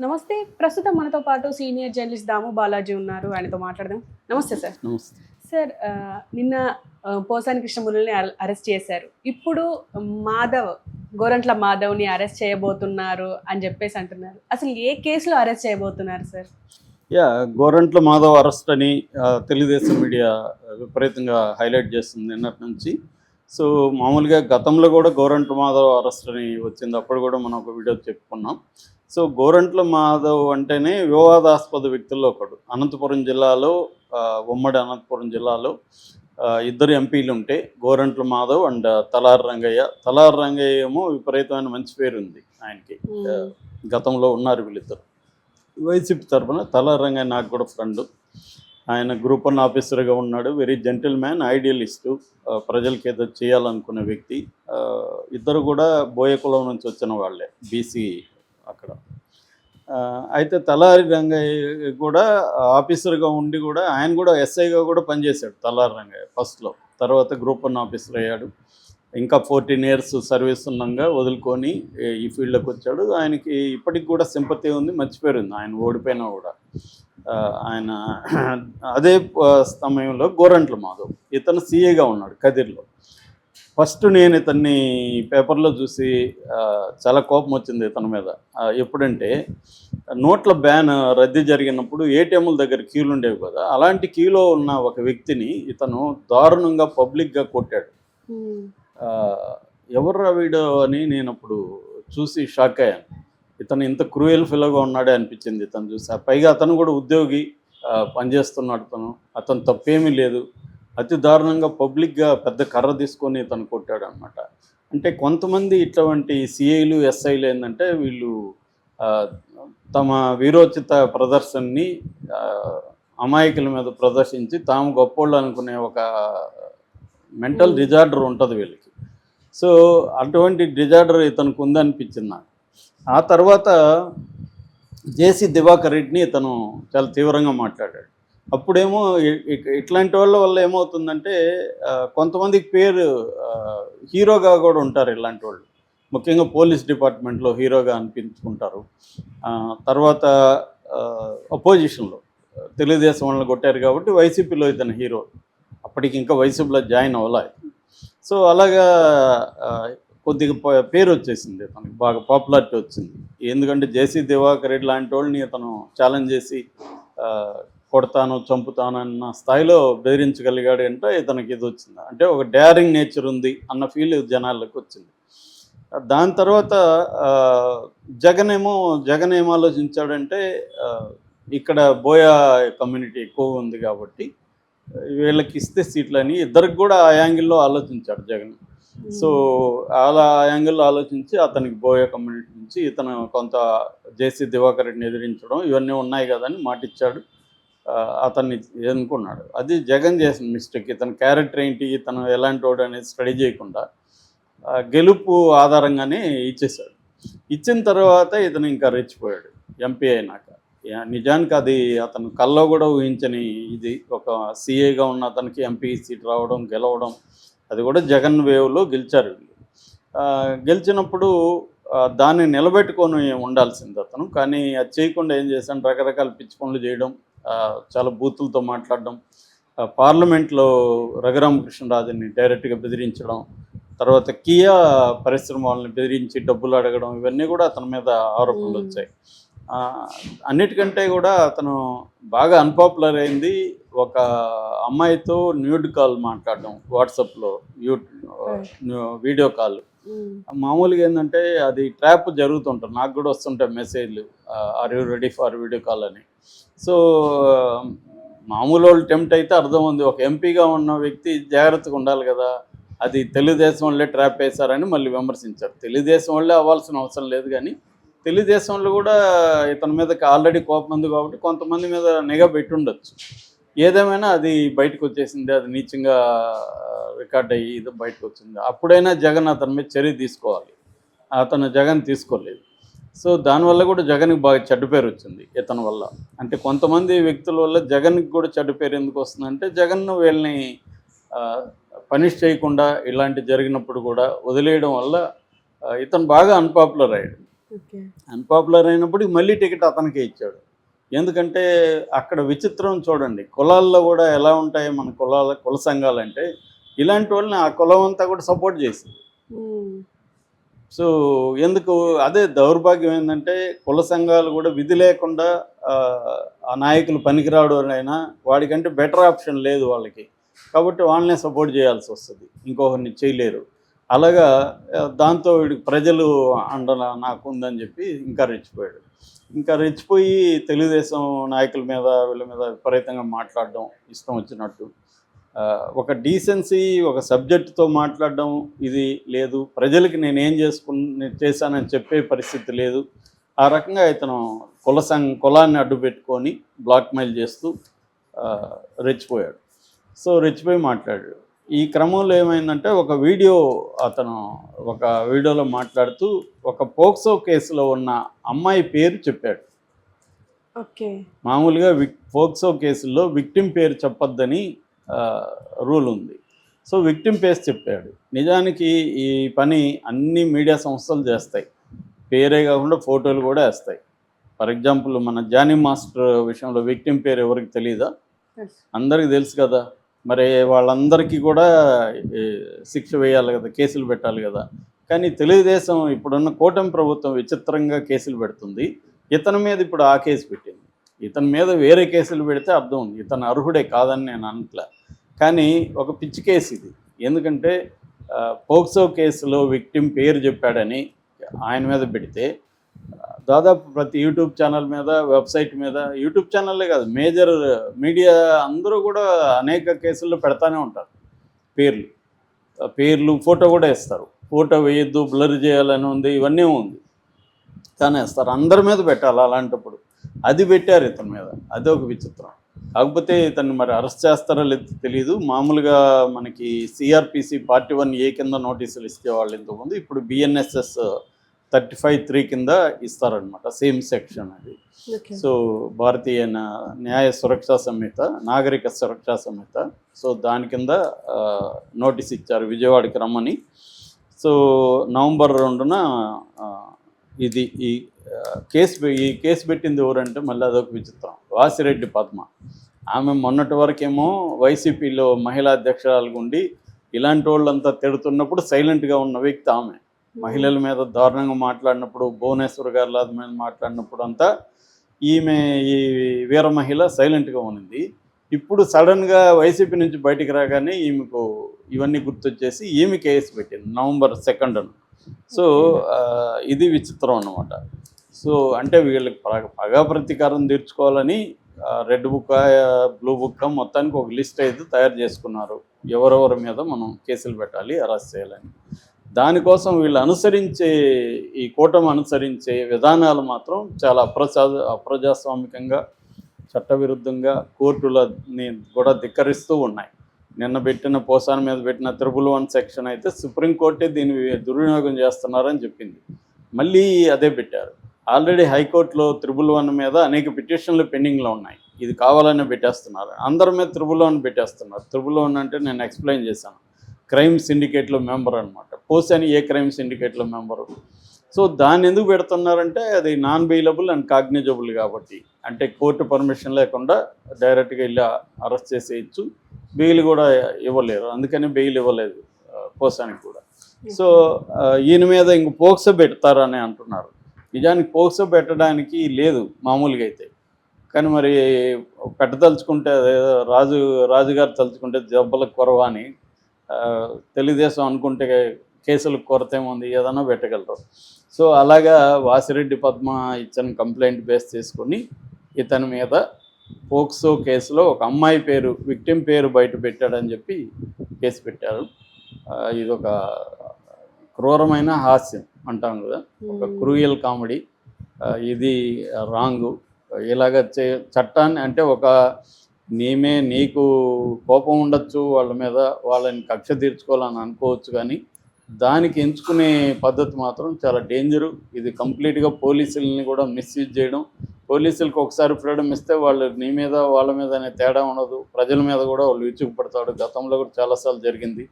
నమస్తే. ప్రస్తుతం మనతో పాటు సీనియర్ జర్నలిస్ట్ దాము బాలాజీ ఉన్నారు. ఆయనతో మాట్లాడదాం. నమస్తే సార్. నమస్తే. సార్ నిన్న పోసాని కృష్ణమురళిని అర- అరెస్ట్ చేశారు. ఇప్పుడు మాధవ్ గోరంట్ల మాధవ్ని అరెస్ట్ చేయబోతున్నారు అని చెప్పేసి అంటున్నారు. అసలు ఏ కేసులో అరెస్ట్ చేయబోతున్నారు sir? Yeah Gorantla Madhav arrest అని తెలుగుదేశం మీడియా విపరీతంగా హైలైట్ చేస్తుంది నిన్నటి నుంచి. సో మామూలుగా గతంలో కూడా గోరంట్ల మాధవ్ అరెస్ట్ అని వచ్చింది. అప్పుడు కూడా మనం ఒక వీడియో చెప్పుకున్నాం. సో గోరంట్ల మాధవ్ అంటేనే వివాదాస్పద వ్యక్తుల్లో ఒకడు. అనంతపురం జిల్లాలో ఉమ్మడి అనంతపురం జిల్లాలో ఇద్దరు ఎంపీలు ఉంటే గోరంట్ల మాధవ్ అండ్ తలార్ రంగయ్య. తలార్ రంగయ్య ఏమో విపరీతమైన మంచి పేరు ఉంది ఆయనకి గతంలో ఉన్నారు వీళ్ళిద్దరు. వైసీపీ తరఫున తలారంగా నాకు కూడా ఫ్రెండ్. ఆయన గ్రూప్ వన్ ఆఫీసర్గా ఉన్నాడు. వెరీ జెంటిల్ మ్యాన్ ఐడియలిస్టు ప్రజలకి ఏదో చేయాలనుకునే వ్యక్తి. ఇద్దరు కూడా బోయ కులం నుంచి వచ్చిన వాళ్ళే బీసీ అక్కడ. అయితే తలారి రంగయ్య కూడా ఆఫీసర్గా ఉండి కూడా ఆయన కూడా ఎస్ఐగా కూడా పనిచేశాడు తలారి రంగయ్య ఫస్ట్లో. తర్వాత గ్రూప్ వన్ ఆఫీసర్ అయ్యాడు. ఇంకా ఫోర్టీన్ ఇయర్స్ సర్వీస్ ఉన్నాగా వదులుకొని ఈ- ఫీల్డ్లోకి వచ్చాడు. ఆయనకి ఇప్పటికి కూడా సింపతి ఉంది మర్చిపోయింది ఉంది ఆయన ఓడిపోయినా కూడా. ఆయన అదే సమయంలో గోరంట్ల మాధవ్ ఇతను సీఏగా ఉన్నాడు కదిర్లో. ఫస్ట్ నేను ఇతన్ని పేపర్లో చూసి చాలా కోపం వచ్చింది ఇతని మీద. ఎప్పుడంటే నోట్ల బ్యాన్ రద్దీ జరిగినప్పుడు ఏటీఎంల దగ్గర క్యూలు ఉండేవి కదా అలాంటి క్యూలో ఉన్న ఒక వ్యక్తిని ఇతను దారుణంగా పబ్లిక్గా కొట్టాడు. ఆ, ఎవర్రా వీడు అని నేను అప్పుడు చూసి షాక్ అయ్యాను. ఇతను ఇంత క్రూయల్ ఫిల్గా ఉన్నాడే అనిపించింది ఇతను చూసి. పైగా అతను కూడా ఉద్యోగి పనిచేస్తున్నాడు అతను అతను తప్పేమీ లేదు. అతి దారుణంగా పబ్లిక్గా పెద్ద కర్ర తీసుకొని ఇతను కొట్టాడు అనమాట అంటే కొంతమంది ఇటువంటి సిఐలు ఎస్ఐలు ఏంటంటే వీళ్ళు తమ వీరోచిత ప్రదర్శనని అమాయకుల మీద ప్రదర్శించి తాము గొప్పోళ్ళు అనుకునే ఒక మెంటల్ Hmm. డిజార్డర్ ఉంటుంది వీళ్ళకి. సో అటువంటి డిజార్డర్ ఇతనికి ఉందనిపించింది నాకు. ఆ తర్వాత జేసీ దివాకర్ రెడ్డిని ఇతను చాలా తీవ్రంగా మాట్లాడాడు. అప్పుడేమో ఇట్లాంటి వాళ్ళ వల్ల ఏమవుతుందంటే కొంతమందికి పేరు హీరోగా కూడా ఉంటారు ఇలాంటి వాళ్ళు. ముఖ్యంగా పోలీస్ డిపార్ట్మెంట్లో హీరోగా అనిపించుకుంటారు. తర్వాత అపోజిషన్లో తెలుగుదేశం వాళ్ళని కొట్టారు కాబట్టి వైసీపీలో ఇతను హీరో. అప్పటికి ఇంకా వైసీపీలో జాయిన్ అవ్వలే. సో అలాగా కొద్దిగా పేరు వచ్చేసింది తనకి బాగా పాపులారిటీ వచ్చింది. ఎందుకంటే జేసీ దివాకర్ రెడ్డి లాంటి వాళ్ళని అతను ఛాలెంజ్ చేసి కొడతాను చంపుతాను అన్న స్థాయిలో బెదిరించగలిగాడు అంటే ఇతనికి ఇది వచ్చింది. అంటే ఒక డేరింగ్ నేచర్ ఉంది అన్న ఫీల్ జనాలకు వచ్చింది. దాని తర్వాత జగన్ ఏమో జగన్ ఏం ఆలోచించాడంటే ఇక్కడ బోయా కమ్యూనిటీ ఎక్కువ ఉంది కాబట్టి వీళ్ళకి ఇస్తే సీట్లని ఇద్దరికి కూడా ఆ యాంగిల్లో ఆలోచించాడు జగన్. సో అలా ఆ యాంగిల్లో ఆలోచించి అతనికి బోయే కమ్యూనిటీ నుంచి ఇతను కొంత జేసీ దివాకర్ రెడ్డిని ఎదిరించడం ఇవన్నీ ఉన్నాయి కదా అని మాటిచ్చాడు. అతన్ని ఎన్నుకున్నాడు. అది జగన్ చేసిన మిస్టేక్ ఇతని క్యారెక్టర్ ఏంటి ఇతను ఎలాంటి వాడు అనేది స్టడీ చేయకుండా గెలుపు ఆధారంగానే ఇచ్చేశాడు. ఇచ్చిన తర్వాత ఇతను ఇంకా రెచ్చిపోయాడు ఎంపీ అయినాక. నిజానికి అది అతను కల్లో కూడా ఊహించని ఇది. ఒక సీఏగా ఉన్న అతనికి ఎంపీ సీట్ రావడం గెలవడం అది కూడా జగన్ వేవ్లో గెలిచారు. గెలిచినప్పుడు దాన్ని నిలబెట్టుకొని ఉండాల్సింది అతను. కానీ అది చేయకుండా ఏం చేశాను రకరకాల పిచ్చి పనులు చేయడం చాలా బూతులతో మాట్లాడడం పార్లమెంట్లో రఘురామకృష్ణరాజుని డైరెక్ట్గా బెదిరించడం తర్వాత కియా పరిశ్రమ వాళ్ళని బెదిరించి డబ్బులు అడగడం ఇవన్నీ కూడా అతని మీద ఆరోపణలు. వచ్చాయి. అన్నిటికంటే కూడా అతను బాగా అన్పాపులర్ అయింది. ఒక అమ్మాయితో న్యూడ్ కాల్ మాట్లాడడం వాట్సాప్లో యూ వీడియో కాల్. మామూలుగా ఏంటంటే అది ట్రాప్ జరుగుతుంటుంది. నాకు కూడా వస్తుంటాయి మెసేజ్లు are you ready for video call అని. సో మామూలు వాళ్ళు టెంప్ట్ అయితే అర్థం ఉంది. ఒక ఎంపీగా ఉన్న వ్యక్తి జాగ్రత్తగా ఉండాలి కదా. అది తెలుగుదేశం వాళ్ళే ట్రాప్ వేశారని మళ్ళీ విమర్శించారు. తెలుగుదేశం వాళ్ళే అవ్వాల్సిన అవసరం లేదు కానీ తెలుగుదేశంలో కూడా ఇతని మీద ఆల్రెడీ కోపం ఉంది కాబట్టి కొంతమంది మీద నిఘా పెట్టుండొచ్చు ఏదేమైనా అది బయటకు వచ్చేసింది. అది నీచంగా రికార్డ్ అయ్యి ఇది బయటకు వచ్చింది. అప్పుడైనా జగన్ అతని మీద చర్య తీసుకోవాలి. అతను జగన్ తీసుకోలేదు. సో దానివల్ల కూడా జగన్కి బాగా చెడ్డ పేరు వచ్చింది ఇతని వల్ల. అంటే కొంతమంది వ్యక్తుల వల్ల జగన్కి కూడా చెడ్డ పేరు ఎందుకు వస్తుందంటే జగన్ వీళ్ళని పనిష్ చేయకుండా ఇలాంటి జరిగినప్పుడు కూడా వదిలేయడం వల్ల ఇతను బాగా అన్పాపులర్ అయ్యాడు. అన్పాపులర్ అయినప్పుడు మళ్ళీ టికెట్ అతనికే ఇచ్చాడు. ఎందుకంటే అక్కడ విచిత్రం చూడండి కులాల్లో కూడా ఎలా ఉంటాయి మన కులాల కుల సంఘాలు అంటే ఇలాంటి వాళ్ళని ఆ కులం అంతా కూడా సపోర్ట్ చేసింది. సో ఎందుకు అదే దౌర్భాగ్యం ఏంటంటే కుల సంఘాలు కూడా విధి లేకుండా ఆ, నాయకులు పనికిరాడు అయినా వాడికంటే బెటర్ ఆప్షన్ లేదు వాళ్ళకి. కాబట్టి వాళ్ళనే సపోర్ట్ చేయాల్సి వస్తుంది. ఇంకొకరిని చేయలేరు. అలాగా దాంతో వీడికి ప్రజలు అండన నాకు ఉందని చెప్పి ఇంకా రెచ్చిపోయాడు. ఇంకా రెచ్చిపోయి తెలుగుదేశం నాయకుల మీద వీళ్ళ మీద విపరీతంగా మాట్లాడడం ఇష్టం వచ్చినట్టు. ఒక డీసెన్సీ ఒక సబ్జెక్టుతో మాట్లాడడం ఇది లేదు. ప్రజలకి నేను ఏం చేసుకుని చేశానని చెప్పే పరిస్థితి లేదు. ఆ రకంగా ఇతను కుల సం కులాన్ని అడ్డు పెట్టుకొని బ్లాక్మెయిల్ చేస్తూ రెచ్చిపోయాడు. సో రెచ్చిపోయి మాట్లాడాడు. ఈ క్రమంలో ఏమైందంటే ఒక వీడియో అతను ఒక వీడియోలో మాట్లాడుతూ ఒక పోక్సో కేసులో ఉన్న అమ్మాయి పేరు చెప్పాడు. ఓకే. మామూలుగా విక్ పోక్సో కేసుల్లో విక్టిమ్ పేరు చెప్పొద్దని రూల్ ఉంది. సో విక్టిమ్ పేరు చెప్పాడు. నిజానికి ఈ పని అన్ని మీడియా సంస్థలు చేస్తాయి. పేరే కాకుండా ఫోటోలు కూడా వేస్తాయి. ఫర్ ఎగ్జాంపుల్ మన జానీ మాస్టర్ విషయంలో విక్టిమ్ పేరు ఎవరికి తెలియదా అందరికీ తెలుసు కదా. మరి వాళ్ళందరికీ కూడా శిక్ష వేయాలి కదా కేసులు పెట్టాలి కదా. కానీ తెలుగుదేశం ఇప్పుడున్న కూటమి ప్రభుత్వం విచిత్రంగా కేసులు పెడుతుంది. ఇతని మీద ఇప్పుడు ఆ కేసు పెట్టింది. ఇతని మీద వేరే కేసులు పెడితే అర్థం ఉంది. ఇతను అర్హుడే కాదని నేను అనట్లే. కానీ ఒక పిచ్చి కేసు ఇది. ఎందుకంటే పోక్సో కేసులో విక్టిమ్ పేరు చెప్పాడని ఆయన మీద పెడితే దాదాపు ప్రతి యూట్యూబ్ ఛానల్ మీద వెబ్సైట్ మీద యూట్యూబ్ ఛానల్లే కాదు మేజర్ మీడియా అందరూ కూడా అనేక కేసుల్లో పెడతానే ఉంటారు పేర్లు. పేర్లు ఫోటో కూడా వేస్తారు. ఫోటో వేయొద్దు బ్లర్ చేయాలని ఉంది ఇవన్నీ ఉంది. కానీ వేస్తారు. అందరి మీద పెట్టాలి అలాంటప్పుడు. అది పెట్టారు ఇతని మీద. అది ఒక విచిత్రం. కాకపోతే ఇతన్ని మరి అరెస్ట్ చేస్తారో లేదో తెలియదు మామూలుగా మనకి సిఆర్పిసి పార్టీ వన్ ఏ కింద నోటీసులు ఇచ్చేవాళ్ళు ఇంతకుముందు ఇప్పుడు బిఎన్ఎస్ఎస్ థర్టీ ఫైవ్ త్రీ కింద ఇస్తారనమాట సేమ్ సెక్షన్ అది. సో భారతీయ న్యా- న్యాయ సురక్షా సంహిత నాగరిక సురక్షా సంహిత. సో దాని కింద నోటీస్ ఇచ్చారు విజయవాడకి రమ్మని. సో నవంబర్ రెండున ఇది ఈ కేసు ఈ కేసు పెట్టింది ఎవరంటే మళ్ళీ అదొక విచిత్రం. వాసిరెడ్డి పద్మ. ఆమె మొన్నటి వరకేమో వైసీపీలో మహిళా అధ్యక్షురాలుగా ఉండి ఇలాంటి వాళ్ళంతా తిడుతున్నప్పుడు సైలెంట్గా ఉన్న వ్యక్తి ఆమె. మహిళల మీద దారుణంగా మాట్లాడినప్పుడు భువనేశ్వర్ గారి లాద మీద మాట్లాడినప్పుడు అంతా ఈమె ఈ వీర మహిళ సైలెంట్గా ఉన్నింది. ఇప్పుడు సడన్గా వైసీపీ నుంచి బయటికి రాగానే ఈమెకు ఇవన్నీ గుర్తొచ్చేసి ఈమె కేసు పెట్టింది నవంబర్ సెకండ్ సో ఇది విచిత్రం అన్నమాట. సో అంటే వీళ్ళకి పగ పగా ప్రతీకారం తీర్చుకోవాలని రెడ్ బుక్ బ్లూ బుక్ మొత్తానికి ఒక లిస్ట్ అయితే తయారు చేసుకున్నారు. ఎవరెవరి మీద మనం కేసులు పెట్టాలి అరెస్ట్ చేయాలని. దానికోసం వీళ్ళు అనుసరించే ఈ కూటమి అనుసరించే విధానాలు మాత్రం చాలా అప్రజా అప్రజాస్వామికంగా చట్టవిరుద్ధంగా కోర్టులని కూడా ధిక్కరిస్తూ ఉన్నాయి. నిన్న పెట్టిన పోసాన మీద పెట్టిన త్రిబుల్ వన్ సెక్షన్ అయితే సుప్రీంకోర్టే దీన్ని దుర్వినియోగం చేస్తున్నారని చెప్పింది. మళ్ళీ అదే పెట్టారు. ఆల్రెడీ హైకోర్టులో త్రిబుల్ వన్ మీద అనేక పిటిషన్లు పెండింగ్లో ఉన్నాయి. ఇది కావాలని పెట్టేస్తున్నారు. అందరి మీద త్రిబుల్ వన్ పెట్టేస్తున్నారు. త్రిబుల్ వన్ అంటే నేను ఎక్స్ప్లెయిన్ చేశాను. క్రైమ్ సిండికేట్లో మెంబర్ అనమాట పోసాని ఏ క్రైమ్ సిండికేట్లో మెంబరు? సో దాన్ని ఎందుకు పెడుతున్నారంటే అది నాన్ బెయిలబుల్ అండ్ కాగ్నిజబుల్ కాబట్టి. అంటే కోర్టు పర్మిషన్ లేకుండా డైరెక్ట్గా వెళ్ళి అరెస్ట్ చేసేయచ్చు. బెయిల్ కూడా ఇవ్వలేరు. అందుకని బెయిల్ ఇవ్వలేదు పోసానికి కూడా. సో ఈయన మీద ఇంక పోక్సో పెడతారని అంటున్నారు. నిజానికి పోక్సో పెట్టడానికి లేదు మామూలుగా అయితే. కానీ మరి పెట్టదలుచుకుంటే అదేదో రాజు రాజుగారు తలుచుకుంటే దెబ్బలకు కొరవ అని తెలుగుదేశం అనుకుంటే కేసులకు కొరత ఏముంది ఏదైనా పెట్టగలరు. సో అలాగా వాసిరెడ్డి పద్మ ఇచ్చిన కంప్లైంట్ బేస్ చేసుకొని ఇతని మీద పోక్సో కేసులో ఒక అమ్మాయి పేరు విక్టిమ్ పేరు బయట పెట్టాడని చెప్పి కేసు పెట్టారు. ఇది ఒక క్రూరమైన హాస్యం అంటాం కదా. ఒక క్రూయల్ కామెడీ. ఇది రాంగు. ఇలాగ చే చట్టాన్ని అంటే ఒక నీమే నీకు కోపం ఉండొచ్చు వాళ్ళ మీద వాళ్ళని కక్ష తీర్చుకోవాలని అనుకోవచ్చు కానీ దానికి ఎంచుకునే పద్ధతి మాత్రం చాలా డేంజరు. ఇది కంప్లీట్గా పోలీసుల్ని కూడా మిస్యూజ్ చేయడం. పోలీసులకు ఒకసారి ఫ్రీడమ్ ఇస్తే వాళ్ళు నీ మీద వాళ్ళ మీద అనే తేడా ఉండదు. ప్రజల మీద కూడా వాళ్ళు విరుచుకుపడతాడు గతంలో కూడా చాలాసార్లు జరిగింది.